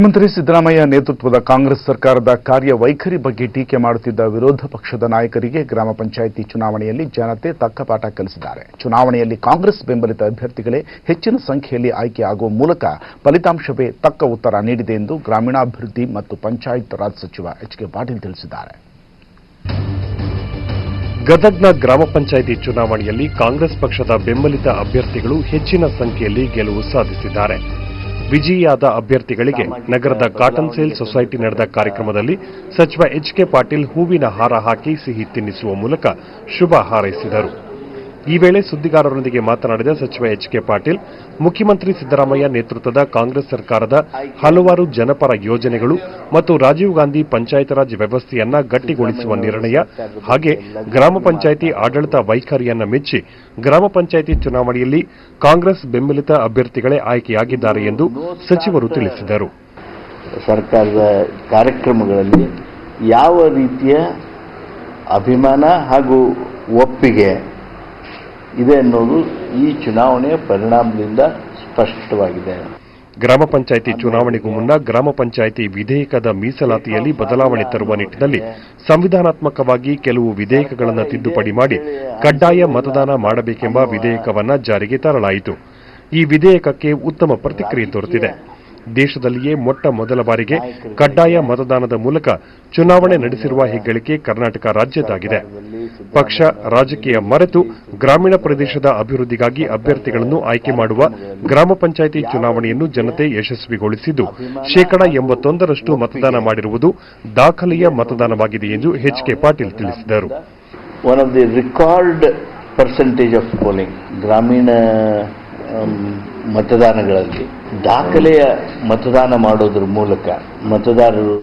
ಮುಖ್ಯಮಂತ್ರಿ ಸಿದ್ದರಾಮಯ್ಯ ನೇತೃತ್ವದ ಕಾಂಗ್ರೆಸ್ ಸರ್ಕಾರದ ಕಾರ್ಯವೈಖರಿ ಬಗ್ಗೆ ಟೀಕೆ ಮಾಡುತ್ತಿದ್ದ ವಿರೋಧ ಪಕ್ಷದ ನಾಯಕರಿಗೆ ಗ್ರಾಮ ಪಂಚಾಯಿತಿ ಚುನಾವಣೆಯಲ್ಲಿ ಜನತೆ ತಕ್ಕ ಪಾಠ ಕಲಿಸಿದ್ದಾರೆ. ಚುನಾವಣೆಯಲ್ಲಿ ಕಾಂಗ್ರೆಸ್ ಬೆಂಬಲಿತ ಅಭ್ಯರ್ಥಿಗಳೇ ಹೆಚ್ಚಿನ ಸಂಖ್ಯೆಯಲ್ಲಿ ಆಯ್ಕೆ ಆಗುವ ಮೂಲಕ ಫಲಿತಾಂಶವೇ ತಕ್ಕ ಉತ್ತರ ನೀಡಿದೆ ಎಂದು ಗ್ರಾಮೀಣಾಭಿವೃದ್ಧಿ ಮತ್ತು ಪಂಚಾಯತ್ ರಾಜ್ ಸಚಿವ ಎಚ್ ಕೆ ಪಾಟೀಲ್ ತಿಳಿಸಿದ್ದಾರೆ. ಗದಗ್ನ ಗ್ರಾಮ ಪಂಚಾಯಿತಿ ಚುನಾವಣೆಯಲ್ಲಿ ಕಾಂಗ್ರೆಸ್ ಪಕ್ಷದ ಬೆಂಬಲಿತ ಅಭ್ಯರ್ಥಿಗಳು ಹೆಚ್ಚಿನ ಸಂಖ್ಯೆಯಲ್ಲಿ ಗೆಲುವು ಸಾಧಿಸಿದ್ದಾರೆ. ವಿಜಯಿಯಾದ ಅಭ್ಯರ್ಥಿಗಳಿಗೆ ನಗರದ ಕಾಟನ್ ಸೇಲ್ ಸೊಸೈಟಿ ನಡೆದ ಕಾರ್ಯಕ್ರಮದಲ್ಲಿ ಸಚಿವ ಎಚ್ ಕೆ ಪಾಟೀಲ್ ಹೂವಿನ ಹಾರ ಹಾಕಿ ಸಿಹಿ ತಿನ್ನಿಸುವ ಮೂಲಕ ಶುಭ ಹಾರೈಸಿದರು. ಈ ವೇಳೆ ಸುದ್ದಿಗಾರರೊಂದಿಗೆ ಮಾತನಾಡಿದ ಸಚಿವ ಎಚ್ ಕೆ ಪಾಟೀಲ್, ಮುಖ್ಯಮಂತ್ರಿ ಸಿದ್ದರಾಮಯ್ಯ ನೇತೃತ್ವದ ಕಾಂಗ್ರೆಸ್ ಸರ್ಕಾರದ ಹಲವಾರು ಜನಪರ ಯೋಜನೆಗಳು ಮತ್ತು ರಾಜೀವ್ ಗಾಂಧಿ ಪಂಚಾಯತ್ ರಾಜ್ ವ್ಯವಸ್ಥೆಯನ್ನ ಗಟ್ಟಿಗೊಳಿಸುವ ನಿರ್ಣಯ ಹಾಗೆ ಗ್ರಾಮ ಪಂಚಾಯಿತಿ ಆಡಳಿತ ವೈಖರಿಯನ್ನ ಮೆಚ್ಚಿ ಗ್ರಾಮ ಪಂಚಾಯಿತಿ ಚುನಾವಣೆಯಲ್ಲಿ ಕಾಂಗ್ರೆಸ್ ಬೆಂಬಲಿತ ಅಭ್ಯರ್ಥಿಗಳೇ ಆಯ್ಕೆಯಾಗಿದ್ದಾರೆ ಎಂದು ಸಚಿವರು ತಿಳಿಸಿದರು. ಸರ್ಕಾರದ ಕಾರ್ಯಕ್ರಮಗಳಲ್ಲಿ ಯಾವ ರೀತಿಯ ಅಭಿಮಾನ ಹಾಗೂ ಒಪ್ಪಿಗೆ ಇದೆ ಅನ್ನೋದು ಈ ಚುನಾವಣೆಯ ಪರಿಣಾಮದಿಂದ ಸ್ಪಷ್ಟವಾಗಿದೆ. ಗ್ರಾಮ ಪಂಚಾಯಿತಿ ಚುನಾವಣೆಗೂ ಮುನ್ನ ಗ್ರಾಮ ಪಂಚಾಯಿತಿ ವಿಧೇಯಕದ ಮೀಸಲಾತಿಯಲ್ಲಿ ಬದಲಾವಣೆ ತರುವ ನಿಟ್ಟಿನಲ್ಲಿ ಸಂವಿಧಾನಾತ್ಮಕವಾಗಿ ಕೆಲವು ವಿಧೇಯಕಗಳನ್ನು ತಿದ್ದುಪಡಿ ಮಾಡಿ ಕಡ್ಡಾಯ ಮತದಾನ ಮಾಡಬೇಕೆಂಬ ವಿಧೇಯಕವನ್ನು ಜಾರಿಗೆ ತರಲಾಯಿತು. ಈ ವಿಧೇಯಕಕ್ಕೆ ಉತ್ತಮ ಪ್ರತಿಕ್ರಿಯೆ ದೊರೆತಿದೆ. ದೇಶದಲ್ಲಿಯೇ ಮೊಟ್ಟ ಮೊದಲ ಬಾರಿಗೆ ಕಡ್ಡಾಯ ಮತದಾನದ ಮೂಲಕ ಚುನಾವಣೆ ನಡೆಸಿರುವ ಹೆಗ್ಗಳಿಕೆ ಕರ್ನಾಟಕ ರಾಜ್ಯದಾಗಿದೆ ಪಕ್ಷ ರಾಜಕೀಯ ಮರೆತು ಗ್ರಾಮೀಣ ಪ್ರದೇಶದ ಅಭಿವೃದ್ಧಿಗಾಗಿ ಅಭ್ಯರ್ಥಿಗಳನ್ನು ಆಯ್ಕೆ ಮಾಡುವ ಗ್ರಾಮ ಪಂಚಾಯಿತಿ ಚುನಾವಣೆಯನ್ನು ಜನತೆ ಯಶಸ್ವಿಗೊಳಿಸಿದ್ದು, ಶೇಕಡಾ ಎಂಬತ್ತೊಂದರಷ್ಟು ಮತದಾನ ಮಾಡಿರುವುದು ದಾಖಲೆಯ ಮತದಾನವಾಗಿದೆ ಎಂದು ಎಚ್ ಕೆ ಪಾಟೀಲ್ ತಿಳಿಸಿದರು. One of the record percentage of polling ಗ್ರಾಮೀಣ ಮತದಾನಗಳಲ್ಲಿ ದಾಖಲೆಯ ಮತದಾನ ಮಾಡೋದ್ರ ಮೂಲಕ ಮತದಾರರು